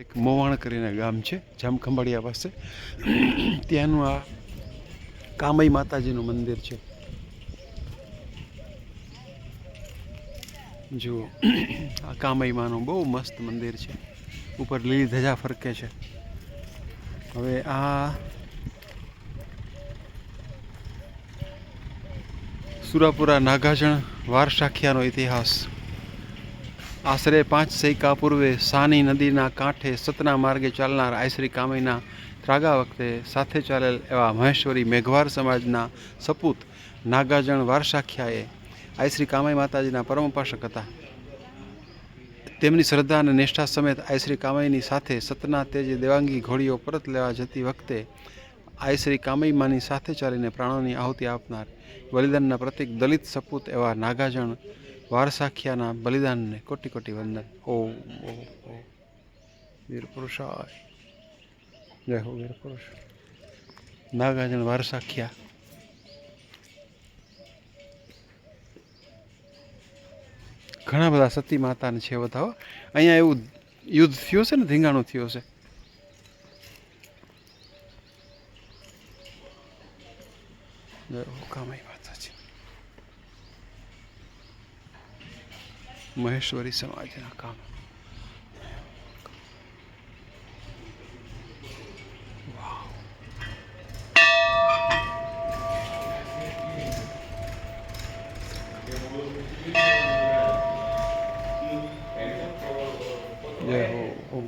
એક મોવાણ કરીને ગામ છે, જામખંભાળિયા પાસે. ત્યાંનું આ કામઈ માતાજીનું મંદિર છે. જુઓ, આ કામઈ માનું બહુ મસ્ત મંદિર છે. ઉપર લીલી ધજા ફરકે છે. હવે આ સુરાપુરા નાગાજણ વારસાખિયાનો ઇતિહાસ આશરે પાંચ સૈકા પૂર્વે સાની નદીના કાંઠે સતના માર્ગે ચાલનાર આયશ્રી કામઈના ત્રાગા વખતે સાથે ચાલેલ એવા મહેશ્વરી મેઘવાર સમાજના સપૂત નાગાજણ વારસાખ્યાએ આયશ્રી કામાઈ માતાજીના પરમ હતા. તેમની શ્રદ્ધા અને નિષ્ઠા સમેત આયશ્રી કામાઈની સાથે સતના તેજે દેવાંગી ઘોડીઓ પરત લેવા જતી વખતે આયશ્રી કામઈમાની સાથે ચાલીને પ્રાણોની આહુતિ આપનાર બલિદાનના પ્રતિક દલિત સપૂત એવા નાગાજણ વારસાખિયાના બલિદાનને કોટી કોટી વંદન. ઓ ઓ ઓ વીર પુરુષાય જય હો વીર પુરુષ નાગાજન વારસાખિયા. ઘણા બધા સતી માતાને છે બતાવો અહીંયા એવું યુદ્ધ થયું છે ને, ધીંગાણું થયું છે. જય હો કામાઈ માતાજી મહેશ્વરી સમાજના કામ જય હો ઓમ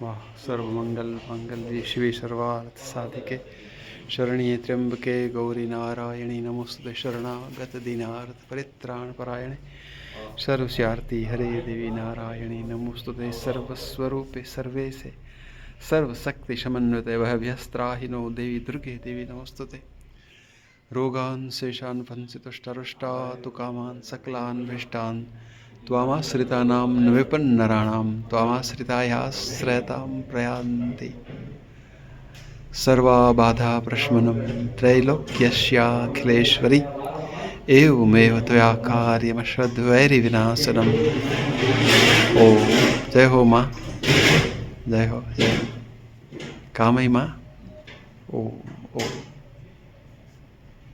વાહ સર્વમંગલ મંગલ શિવે સર્વાર્થ સાધિકે શરણીએ ત્ર્યંબકે ગૌરી નારાયણી નમોસ્તે શરણાગત દિનાર્થ પરિત્રાણ પરાયણે સર્વસ્યાર્થી હરે દેવી નારાયણી નમોસ્તુતે સર્વસ્વરૂપે સર્વેશે સર્વશક્તિ સમન્વિતે વહભ્યસ્ત્રાહિનો દેવી દુર્ગે દેવી નમોસ્તુતે રોગાન શેષાન ભંસિતુષ્ટરુષ્ટા તુ કામાન સકલાન ભ્રષ્ટાન ત્વામાશ્રિતાનામ વિપન્નરાણામ ત્વામાશ્રિતાયાશ્રયતામ પ્રયાન્તિ સર્વા બાધા પ્રશ્મનમ ત્રૈલોક્યસ્યાખિલેશ્વરી એવમેવ ત્વયા કાર્યમશ્વદ્વૈરી વિનાશનમ ઓ જય હો માં જય હો જય. કામયમાં ઓ ઓ